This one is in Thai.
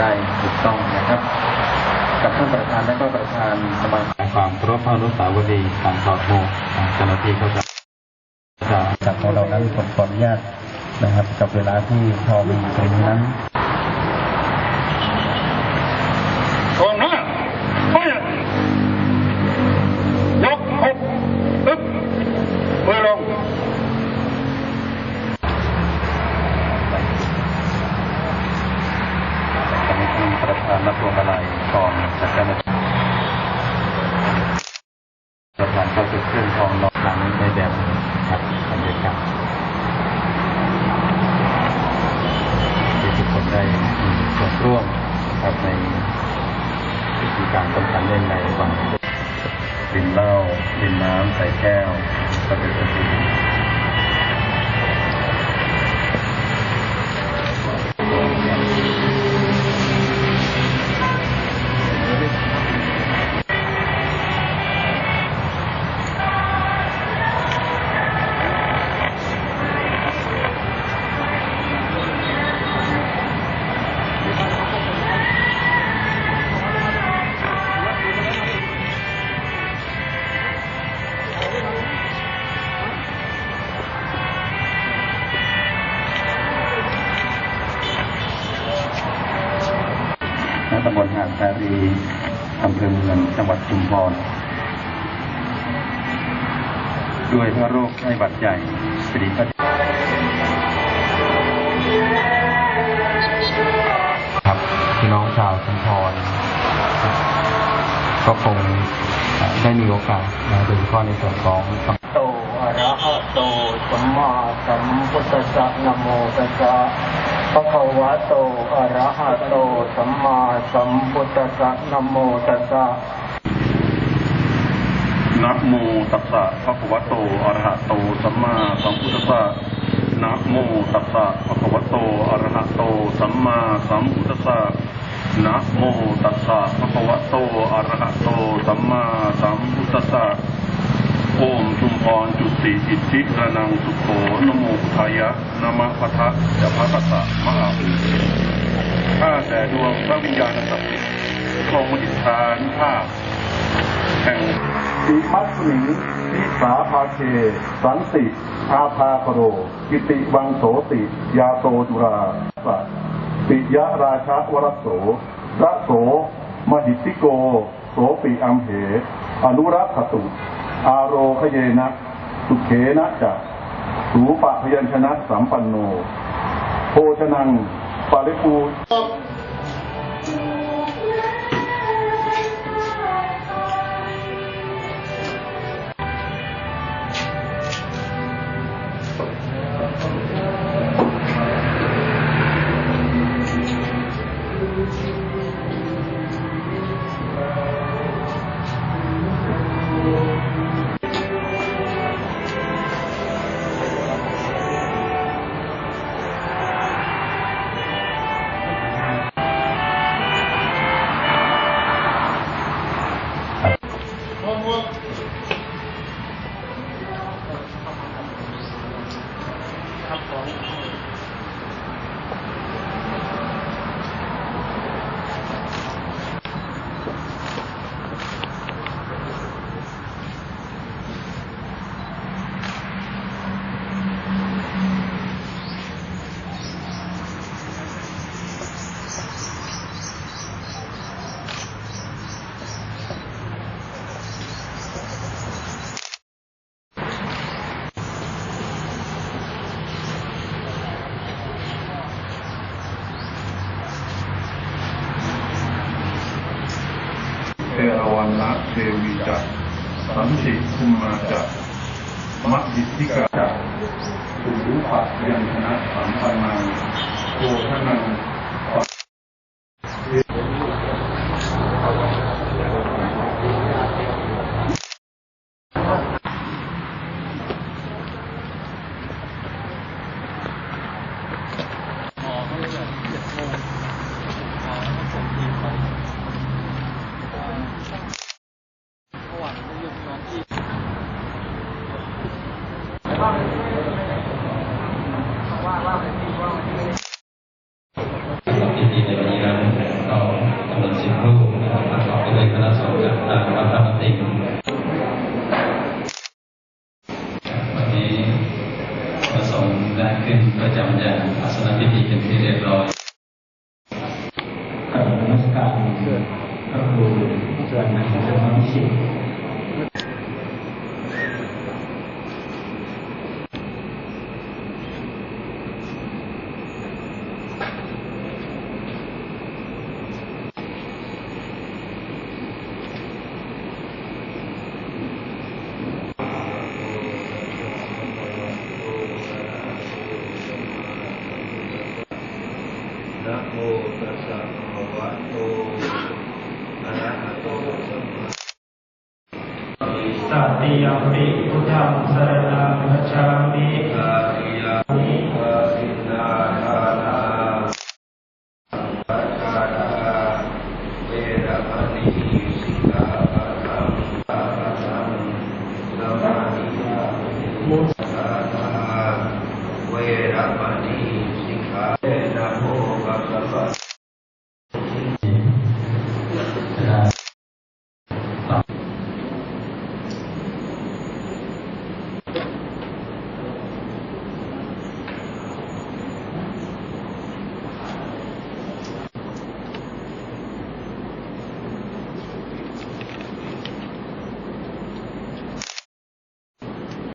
ครับ กับท่านประธานและก็ประธานสมาคมความเคารพพระอนุสาวรีย์การถอดหมวกอ่าเจ้าหน้าที่เขาจะจะจากของเรานั้นผมขออนุญาตนะครับ กับเวลาที่พอมีตรงนี้นั้น ก่อนหน้าไปยกหกอึ๊บมือลง ตอนนี้ท่านประธานรับพวงมาลัยก่อนจากเจ้าหน้าที่ประธานก็จะเคลื่อนทองล้อหลังในแบบครับบรรยากาศที่ทุกคนได้มีส่วนร่วมนะครับในพิธี การสำคัญเล่นในวันดื่มเหล้าดื่มน้ำใส่แก้วก็เป็นสิ่ง หาดสารีอำเภอเมืองจังหวัดชุมพร ด้วยพระโรคไข้หวัดใหญ่สิริพัฒครับพี่น้องชาวชุมพร ก็คงได้มีโอกาสนะโดยเฉพาะในส่วนของโตอะระหะโตสัมมาสัมพุทธัสสะนะโมตัสสะ ภะคะวะโตอะระหะโต สัมมาสัมพุทธัสสะนโมตัสสะนะโมตัสสะภะคะวะโตอะระหะโต สัมมาสัมพุทธัสสะนะโมตัสสะภะคะวะโตอะระหะโต สัมมาสัมพุทธัสสะนะโมตัสสะภะคะวะโตอะระหะโต สัมมาสัมพุทธัสสะโอมชุมพรจุติอิทธิระนังสุโขนโมพุทธายะนะมะะยะภะกัสสะมหาภูข้าแต่ดวงพระวิญญาณศักดิ์สิทธิ์ทรงอิทธานุภาพแห่งติมัสมิงทิสาภาเค สันติอาภาคโร กิติวังโสติ ยาโตจุราสัตปิยะราชาวรโสระโส มหิติโก โสปิอัมเห อนุรักขตุ อาโรคเยนะ สุเขนะจะ สูปะพยัญชนะสัมปันโนโภชนังปาริปู รวันนะเทวีจักสันติคุมมาจักมัดดิธิกาจักสุรุปะยัญชนะสัมปันนังโคทนัง กับนักการพระครูส่วนนักสมาชิก สัตติยมปิพุทธังสรณังคัจฉามิ